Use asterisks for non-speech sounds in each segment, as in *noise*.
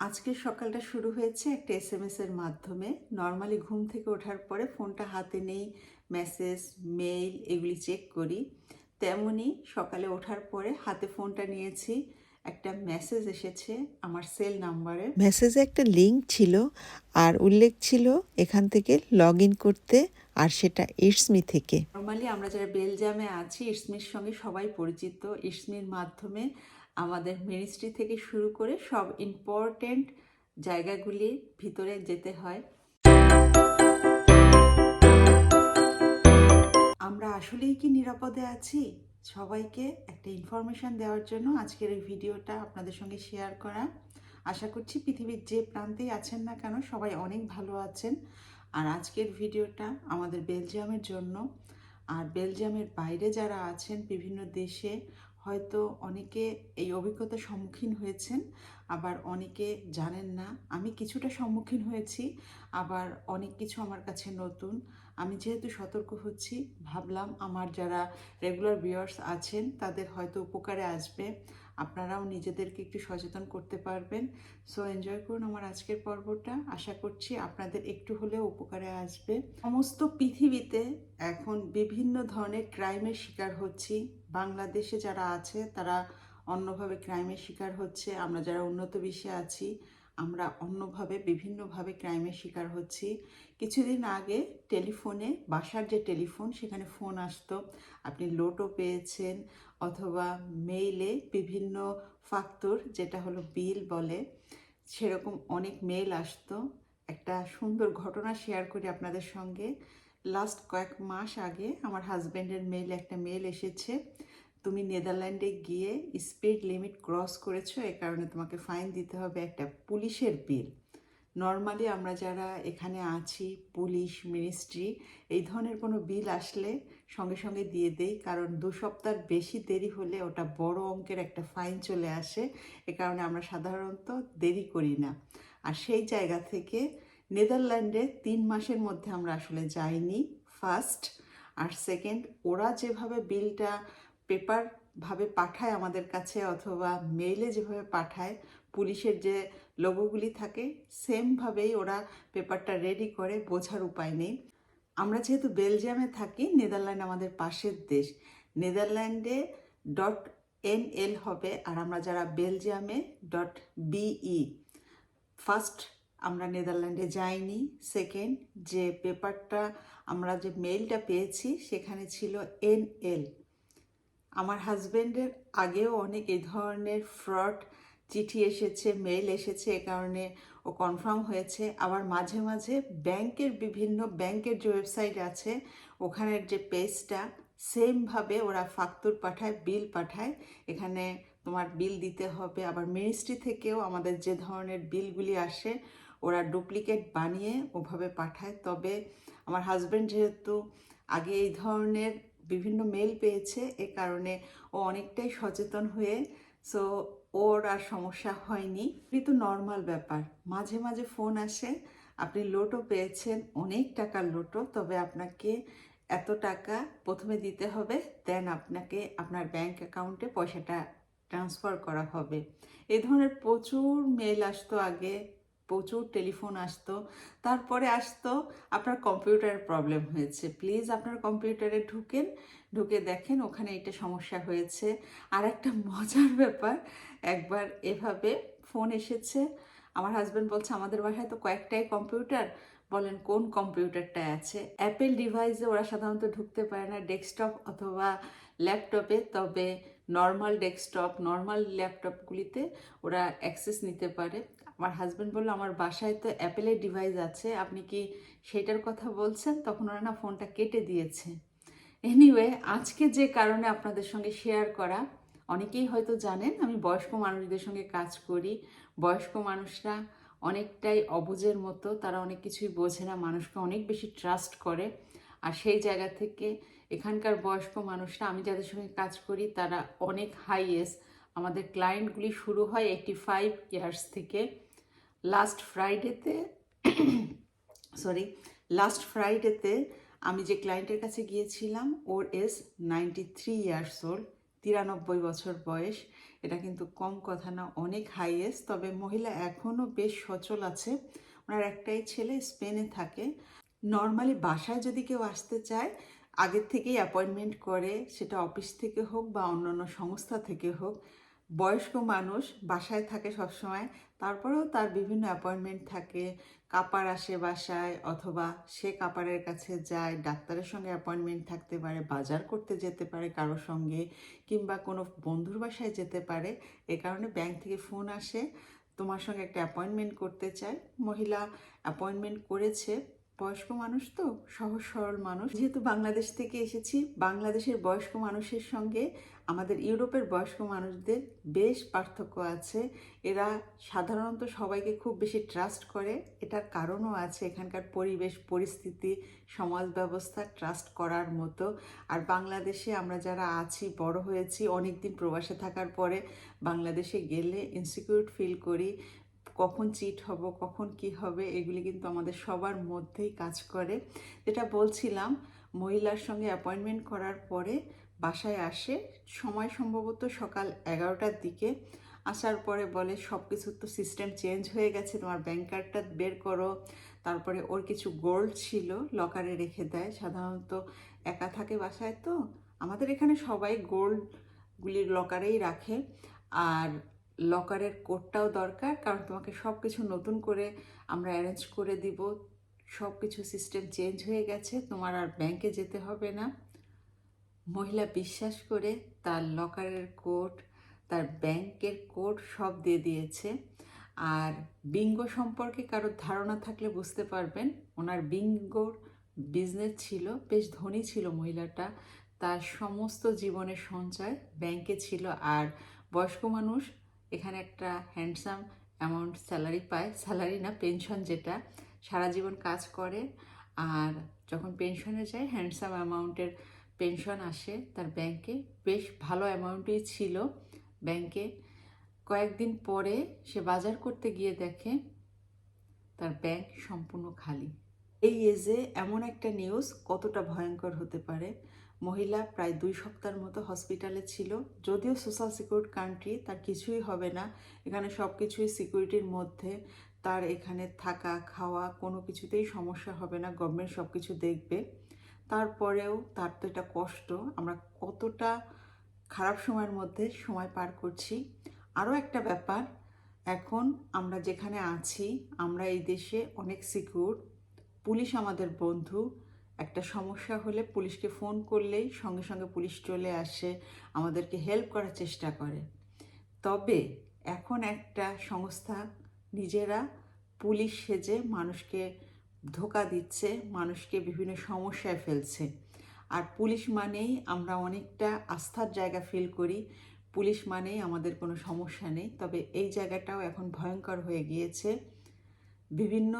আজকের সকালটা শুরু হয়েছে একটা এস এম এর মাধ্যমে। নর্মালি ঘুম থেকে ওঠার পরে ফোনটা হাতে নেই মেসেজ মেইল এগুলি চেক করি। তেমনি সকালে ওঠার পরে হাতে ফোনটা নিয়েছি একটা মেসেজ এসেছে আমার সেল নাম্বারে মেসেজে একটা লিঙ্ক ছিল আর উল্লেখ ছিল এখান থেকে লগ ইন করতে আর সেটা ইটসমি থেকে। নর্মালি আমরা যারা বেলজামে আছি ইসমির সঙ্গে সবাই পরিচিত। ইসমির মাধ্যমে আমাদের মিনিস্ট্রি থেকে শুরু করে সব ইম্পর্টেন্ট জায়গাগুলির ভিতরে যেতে হয়। আমরা আসলেই কি নিরাপদে আছি? সবাইকে একটা ইনফরমেশন দেওয়ার জন্য আজকের এই ভিডিওটা আপনাদের সঙ্গে শেয়ার করা। আশা করছি পৃথিবীর যে প্রান্তেই আছেন না কেন সবাই অনেক ভালো আছেন। আর আজকের ভিডিওটা আমাদের বেলজিয়ামের জন্য। আর বেলজিয়ামের বাইরে যারা আছেন বিভিন্ন দেশে হয়তো অনেকে এই অভিজ্ঞতার সম্মুখীন হয়েছেন, আবার অনেকে জানেন না, আমি কিছুটা সম্মুখীন হয়েছি, আবার অনেক কিছু আমার কাছে নতুন। আমি যেহেতু সতর্ক হচ্ছি, ভাবলাম আমার যারা রেগুলার ভিউয়ার্স আছেন, তাদের হয়তো উপকারে আসবে। আপনারাও নিজেদেরকে একটু সচেতন করতে পারবেন। সো এনজয় করুন আমার আজকের পর্বটা। আশা করছি আপনাদের একটু হলেও উপকারে আসবে। সমস্ত পৃথিবীতে এখন বিভিন্ন ধরনের ক্রাইমের শিকার হচ্ছি। বাংলাদেশে যারা আছে, তারা অন্যভাবে ক্রাইমের শিকার হচ্ছে। আমরা যারা উন্নত বিশ্বে আছি, আমরা অন্যভাবে, বিভিন্নভাবে ক্রাইমের শিকার হচ্ছি। কিছুদিন আগে টেলিফোনে, বাসার যে টেলিফোন, সেখানে ফোন আসতো। আপনি লোটও পেয়েছেন, অথবা মেইলে বিভিন্ন ফাক্তর যেটা হলো বিল বলে, সেরকম অনেক মেইল আসতো। একটা সুন্দর ঘটনা শেয়ার করি আপনাদের সঙ্গে। লাস্ট কয়েক মাস আগে আমার হাজব্যান্ডের মেল একটা মেল এসেছে, তুমি নেদারল্যান্ডে গিয়ে স্পিড লিমিট ক্রস করেছ, এ কারণে তোমাকে ফাইন দিতে হবে একটা পুলিশের বিল নর্মালি আমরা যারা এখানে আছি, পুলিশ মিনিস্ট্রি এই ধরনের কোনো বিল আসলে সঙ্গে সঙ্গে দিয়ে দেই, কারণ দু সপ্তাহ বেশি দেরি হলে ওটা বড় অঙ্কের একটা ফাইন চলে আসে, এ কারণে আমরা সাধারণত দেরি করি না। আর সেই জায়গা থেকে নেদারল্যান্ডে তিন মাসের মধ্যে আমরা আসলে যাইনি ফার্স্ট আর সেকেন্ড ওরা যেভাবে বিলটা পেপার ভাবে পাঠায় আমাদের কাছে অথবা মেইলে যেভাবে পাঠায়, পুলিশের যে লোগোগুলি থাকে সেমভাবেই ওরা পেপারটা রেডি করে, বোঝার উপায় নেই। আমরা যেহেতু বেলজিয়ামে থাকি, নেদারল্যান্ড আমাদের পাশের দেশ। নেদারল্যান্ডে ডট এন এল হবে, আর আমরা যারা বেলজিয়ামে ডট বিই ফার্স্ট আমরা নেদারল্যান্ডে যাইনি। সেকেন্ড যে পেপারটা আমরা যে মেইলটা পেয়েছি সেখানে ছিল এন এল আমার হাজব্যান্ডের আগেও অনেক এই ধরনের ফ্রড চিঠি এসেছে মেইল এসেছে, এ কারণে ও কনফার্ম হয়েছে। আবার মাঝে মাঝে ব্যাংকের বিভিন্ন, ব্যাংকের যে ওয়েবসাইট আছে, ওখানের যে পেজটা সেমভাবে ওরা ফাক্তুর পাঠায় বিল পাঠায়। এখানে তোমার বিল দিতে হবে। আবার মিনিস্ট্রি থেকেও আমাদের যে ধরনের বিলগুলি আসে ওরা ডুপ্লিকেট বানিয়ে ওভাবে পাঠায়। তবে আমার হাজব্যান্ড যেহেতু আগে এই ধরনের বিভিন্ন মেল পেয়েছে, এ কারণে ও অনেকটাই সচেতন হয়ে সো ওর আর সমস্যা হয়নি। কিন্তু নর্মাল ব্যাপার। মাঝে মাঝে ফোন আসে, আপনি লোটো পেয়েছেন, অনেক টাকার লোটো তবে আপনাকে এত টাকা প্রথমে দিতে হবে দেন আপনাকে আপনার ব্যাংক অ্যাকাউন্টে পয়সাটা ট্রান্সফার করা হবে। এই ধরনের প্রচুর মেল আসতো আগে প্রচুর টেলিফোন আসতো। তারপরে আসতো আপনার কম্পিউটারের প্রবলেম হয়েছে। প্লিজ আপনার কম্পিউটারে ঢুকেন, ঢুকে দেখেন ওখানে এটা সমস্যা হয়েছে। আর একটা *laughs* মজার ব্যাপার, একবার এভাবে ফোন এসেছে। আমার হাজব্যান্ড বলছে, আমাদের বাসায় তো কয়েকটাই কম্পিউটার। বলেন, কোন কম্পিউটারটা আছে? অ্যাপেল ডিভাইসে ওরা সাধারণত ঢুকতে পারে না ডেস্কটপ অথবা ল্যাপটপে তবে নর্মাল ডেস্কটপ নর্মাল ল্যাপটপগুলিতে ওরা অ্যাক্সেস নিতে পারে। আমার হাজব্যান্ড বলল, আমার বাসায় তো অ্যাপেলের ডিভাইস আছে, আপনি কি সেটার কথা বলছেন? তখন ওরা না ফোনটা কেটে দিয়েছে। এনিওয়ে আজকে যে কারণে আপনাদের সঙ্গে শেয়ার করা, অনেকেই হয়তো জানেন, আমি বয়স্ক মানুষদের সঙ্গে কাজ করি। বয়স্ক মানুষরা অনেকটাই অবুঝের মতো, তারা অনেক কিছুই বোঝে না, মানুষকে অনেক বেশি ট্রাস্ট করে। আর সেই জায়গা থেকে এখানকার বয়স্ক মানুষরা, আমি যাদের সঙ্গে কাজ করি, তারা অনেক হাইয়েস্ট আমাদের ক্লায়েন্টগুলি শুরু হয় এইটি ফাইভ ইয়ার্স থেকে। লাস্ট ফ্রাইডেতে সরি লাস্ট ফ্রাইডেতে আমি যে ক্লায়েন্টের কাছে গিয়েছিলাম, ওর is ninety three years old তিরানব্বই বছর বয়স। এটা কিন্তু কম কথা না, অনেক হাইয়েস্ট তবে মহিলা এখনও বেশ সচল আছে। ওনার একটাই ছেলে স্পেনে থাকে। নর্মালি বাসায় যদি কেউ আসতে চায়, আগের থেকেই অ্যাপয়েন্টমেন্ট করে, সেটা অফিস থেকে হোক বা অন্যান্য সংস্থা থেকে হোক বয়স্ক মানুষ বাসায় থাকে সবসময়, তারপরেও তার বিভিন্ন অ্যাপয়েন্টমেন্ট থাকে। কাপার আসে বাসায় অথবা সে কাপারের কাছে যায়, ডাক্তারের সঙ্গে অ্যাপয়েন্টমেন্ট থাকতে পারে, বাজার করতে যেতে পারে কারোর সঙ্গে কিংবা কোনো বন্ধুর বাসায় যেতে পারে। এ কারণে ব্যাংক থেকে ফোন আসে, তোমার সঙ্গে একটা অ্যাপয়েন্টমেন্ট করতে চায়। মহিলা অ্যাপয়েন্টমেন্ট করেছে বয়স্ক মানুষ তো, সহজ সরল মানুষ। যেহেতু বাংলাদেশ থেকে এসেছি, বাংলাদেশের বয়স্ক মানুষের সঙ্গে আমাদের ইউরোপের বয়স্ক মানুষদের বেশ পার্থক্য আছে। এরা সাধারণত সবাইকে খুব বেশি ট্রাস্ট করে। এটার কারণও আছে এখানকার পরিবেশ, পরিস্থিতি, সমাজ ব্যবস্থা ট্রাস্ট করার মতো। আর বাংলাদেশে আমরা যারা আছি, বড় হয়েছি অনেক দিন প্রবাসে থাকার পরে বাংলাদেশে গেলে ইনসিকিউর ফিল করি। কখন চিট হব, কখন কি হবে, এগুলি কিন্তু আমাদের সবার মধ্যেই কাজ করে। যেটা বলছিলাম, মহিলার সঙ্গে অ্যাপয়েন্টমেন্ট করার পরে বাসায় আসে, সময় সম্ভবত সকাল এগারোটার দিকে। আসার পরে বলে সব কিছুর তো সিস্টেম চেঞ্জ হয়ে গেছে, তোমার ব্যাংক কার্ডটা বের করো। তারপরে ওর কিছু গোল্ড ছিল লকারে রেখে দেয়। সাধারণত একা থাকে বাসায় তো, আমাদের এখানে সবাই গোল্ডগুলির লকারেই রাখে। আর লকারের কোডটাও দরকার, কারণ তোমাকে সব কিছু নতুন করে আমরা অ্যারেঞ্জ করে দিব। সব কিছু সিস্টেম চেঞ্জ হয়ে গেছে, তোমার আর ব্যাংকে যেতে হবে না। মহিলা বিশ্বাস করে তার লকারের কোড, তার ব্যাংকের কোড সব দিয়ে দিয়েছে। আর বিঙ্গো সম্পর্কে কারোর ধারণা থাকলে বুঝতে পারবেন। ওনার বিঙ্গোর বিজনেস ছিল, বেশ ধনী ছিল মহিলাটা। তার সমস্ত জীবনের সঞ্চয় ব্যাংকে ছিল। আর বয়স্ক মানুষ এখানে একটা হ্যান্ডসাম অ্যামাউন্ট স্যালারি পায়। স্যালারি না পেনশন যেটা, সারা জীবন কাজ করে আর যখন পেনশনে যায় হ্যান্ডসাম অ্যামাউন্টের পেনশন আসে তার ব্যাংকে বেশ ভালো অ্যামাউন্টই ছিল ব্যাংকে কয়েকদিন পরে সে বাজার করতে গিয়ে দেখে তার ব্যাংক সম্পূর্ণ খালি। এই এজে এমন একটা নিউজ কতটা ভয়ঙ্কর হতে পারে? মহিলা প্রায় দুই সপ্তাহের মতো হসপিটালে ছিল। যদিও সোশ্যাল সিকিউরিটি কান্ট্রি তার কিছুই হবে না। এখানে সব কিছুই সিকিউরিটির মধ্যে। তার এখানে থাকা, খাওয়া কোনো কিছুতেই সমস্যা হবে না। গভর্নমেন্ট সব কিছু দেখবে। তারপরেও তার তো এটা কষ্ট। আমরা কতটা খারাপ সময়ের মধ্যে সময় পার করছি। আরও একটা ব্যাপার, এখন আমরা যেখানে আছি, আমরা এই দেশে অনেক সিকিউর পুলিশ আমাদের বন্ধু। একটা সমস্যা হলে পুলিশকে ফোন করলেই সঙ্গে সঙ্গে পুলিশ চলে আসে, আমাদেরকে হেল্প করার চেষ্টা করে। তবে এখন একটা সংস্থা নিজেরা পুলিশ সেজে মানুষকে ধোকা দিচ্ছে, মানুষকে বিভিন্ন সমস্যায় ফেলছে। আর পুলিশ মানেই আমরা অনেকটা আস্থার জায়গা ফিল করি। পুলিশ মানেই আমাদের কোনো সমস্যা নেই। তবে এই জায়গাটাও এখন ভয়ঙ্কর হয়ে গিয়েছে। বিভিন্ন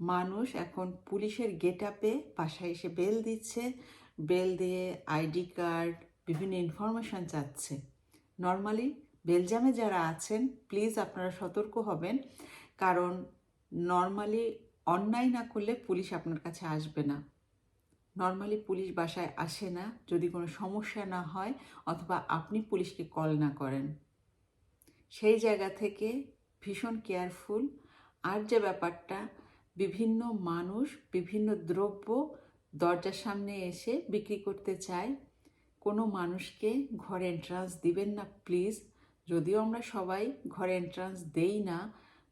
মানুষ এখন পুলিশের গেট আপে বাসায় এসে বেল দিচ্ছে, বেল দিয়ে আইডি কার্ড, বিভিন্ন ইনফরমেশান চাচ্ছে। নর্মালি বেলজামে যারা আছেন, প্লিজ আপনারা সতর্ক হবেন, কারণ নর্মালি অন্যায় না করলে পুলিশ আপনার কাছে আসবে না। নর্মালি পুলিশ বাসায় আসে না, যদি কোনো সমস্যা না হয়, অথবা আপনি পুলিশকে কল না করেন। সেই জায়গা থেকে ভীষণ কেয়ারফুল। আর যে ব্যাপারটা বিভিন্ন মানুষ, বিভিন্ন দ্রব্য দরজার সামনে এসে বিক্রি করতে চায়। কোনো মানুষকে ঘরে এন্ট্রান্স দিবেন না প্লিজ যদিও আমরা সবাই ঘরে এন্ট্রান্স দেই না,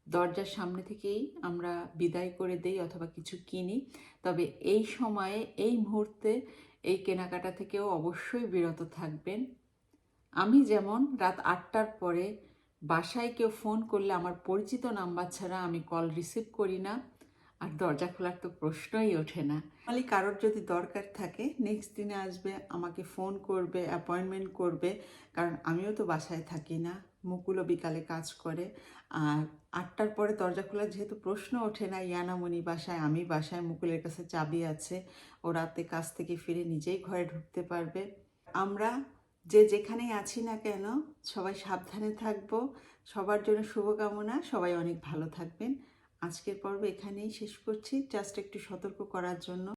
দরজার সামনে থেকেই আমরা বিদায় করে দেই অথবা কিছু কিনি। তবে এই সময়ে, এই মুহূর্তে, এই কেনাকাটা থেকেও অবশ্যই বিরত থাকবেন। আমি যেমন রাত আটটার পরে বাসায় কেউ ফোন করলে আমার পরিচিত নাম্বার ছাড়া আমি কল রিসিভ করি না। আর দরজা খোলার তো প্রশ্নই ওঠে না। খালি কারোর যদি দরকার থাকে নেক্সট দিনে আসবে, আমাকে ফোন করবে অ্যাপয়েন্টমেন্ট করবে, কারণ আমিও তো বাসায় থাকি না, মুকুলও বিকালে কাজ করে। আর আটটার পরে দরজা খোলার যেহেতু প্রশ্ন ওঠে না, ইয়ানামণি বাসায়, আমি বাসায়, মুকুলের কাছে চাবি আছে, ও রাতে কাজ থেকে ফিরে নিজেই ঘরে ঢুকতে পারবে। আমরা যে যেখানেই আছি না কেন, সবাই সাবধানে থাকব, সবার জন্য শুভকামনা, সবাই অনেক ভালো থাকবেন। আজকের পর্ব এখানেই শেষ করছি। জাস্ট একটু সতর্ক করার জন্য।